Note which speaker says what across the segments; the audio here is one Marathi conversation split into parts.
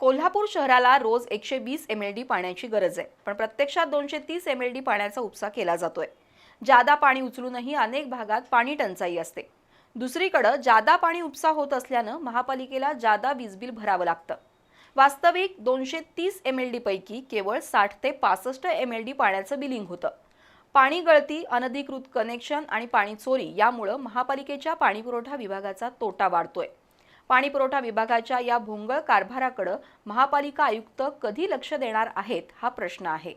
Speaker 1: कोल्हापूर शहराला रोज एकशे वीस एम एल डी पाण्याची गरज आहे. पण प्रत्यक्षात दोनशे तीस एम एल डी पाण्याचा उपसा केला जातोय. जादा पाणी उचलूनही अनेक भागात पाणी टंचाई असते. दुसरीकडं जादा पाणी उपसा होत असल्यानं महापालिकेला जादा वीज बिल भरावं लागतं. वास्तविक दोनशे तीस एम एल डी पैकी केवळ साठ ते पासष्ट एम एल डी पाण्याचं बिलिंग होतं. पाणी गळती अनधिकृत कनेक्शन आणि पाणी चोरी यामुळं महापालिकेच्या पाणीपुरवठा विभागाचा तोटा वाढतोय. पाणीपुरवठा विभागाच्या या भोंगळ कारभाराकडं महापालिका आयुक्त कधी लक्ष देणार आहेत हा प्रश्न आहे.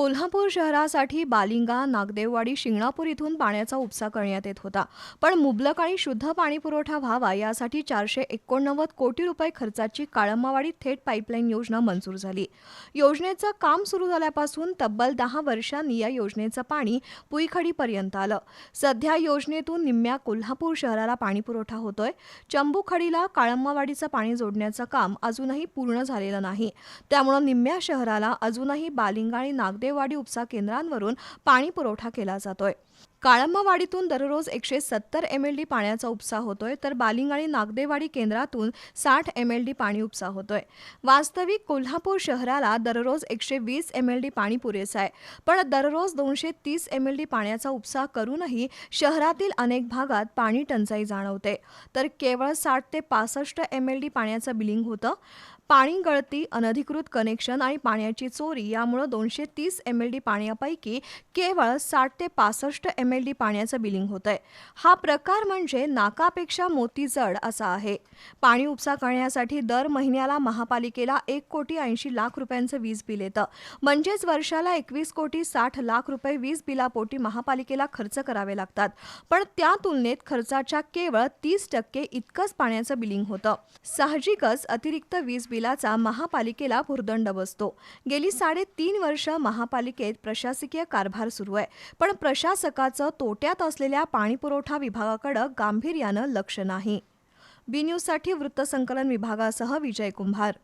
Speaker 2: कोल्हापूर शहरासाठी बालिंगा नागदेववाडी शिंगणापूर इथून पाण्याचा उपसा करण्यात येत होता. पण मुबलक आणि शुद्ध पाणीपुरवठा व्हावा यासाठी चारशे एकोणनव्वद कोटी रुपये खर्चाची काळंबावाडी थेट पाईपलाईन योजना मंजूर झाली. योजनेचं काम सुरू झाल्यापासून तब्बल दहा वर्षांनी या योजनेचं पाणी पुईखडीपर्यंत आलं. सध्या योजनेतून निम्म्या कोल्हापूर शहराला पाणीपुरवठा होतोय. चंबूखडीला काळंबावाडीचं पाणी जोडण्याचं काम अजूनही पूर्ण झालेलं नाही. त्यामुळं निम्म्या शहराला अजूनही बालिंगा आणि नागदेव नागदेववाडी उपसा केंद्रांवरून पाणी पुरवठा केला जातोय. काळंबवाडीतून दररोज एकशे सत्तर एम एल डी पाण्याचा उपसा होतोय तर बालिंग आणि नागदेवाडी केंद्रातून साठ एम एल डी पाणी उपसा होतोय. वास्तविक कोल्हापूर शहराला दररोज एकशे वीस एम एल डी पाणी पुरेसं आहे. पण दररोज दोनशे तीस एम एल डी पाण्याचा उपसा करूनही शहरातील अनेक भागात पाणी टंचाई जाणवते. तर केवळ साठ ते पासष्ट एम एल डी पाण्याचं बिलिंग होतं. पाणी गळती अनधिकृत कनेक्शन आणि पाण्याची चोरी यामुळं दोनशे तीस एम एल डी पाण्यापैकी केवळ साठ ते पासष्ट एम एल डी पाण्याचं बिलिंग होतंय. हा प्रकार म्हणजे नाकापेक्षा मोती जड असा आहे. पाणी उपसा करण्यासाठी दर महिन्याला महापालिकेला एक कोटी ऐंशी लाख रुपयांचं वीज बिल येतं. म्हणजेच वर्षाला एकवीस कोटी साठ लाख रुपये वीज बिलापोटी महापालिकेला खर्च करावे लागतात. पण त्या तुलनेत खर्चाच्या केवळ तीस टक्के इतकंच पाण्याचं बिलिंग होतं. साहजिकच अतिरिक्त वीज बिलाचा महापालिकेला भुर्दंड बसतो. गेली साडेतीन वर्ष महापालिकेत प्रशासकीय कारभार सुरू आहे. पण प्रशासकाचं तोट्यात असलेल्या पाणीपुरवठा विभागाकडं गांभीर्यानं लक्ष नाही. बी न्यूजसाठी वृत्तसंकलन विभागासह विजय कुंभार.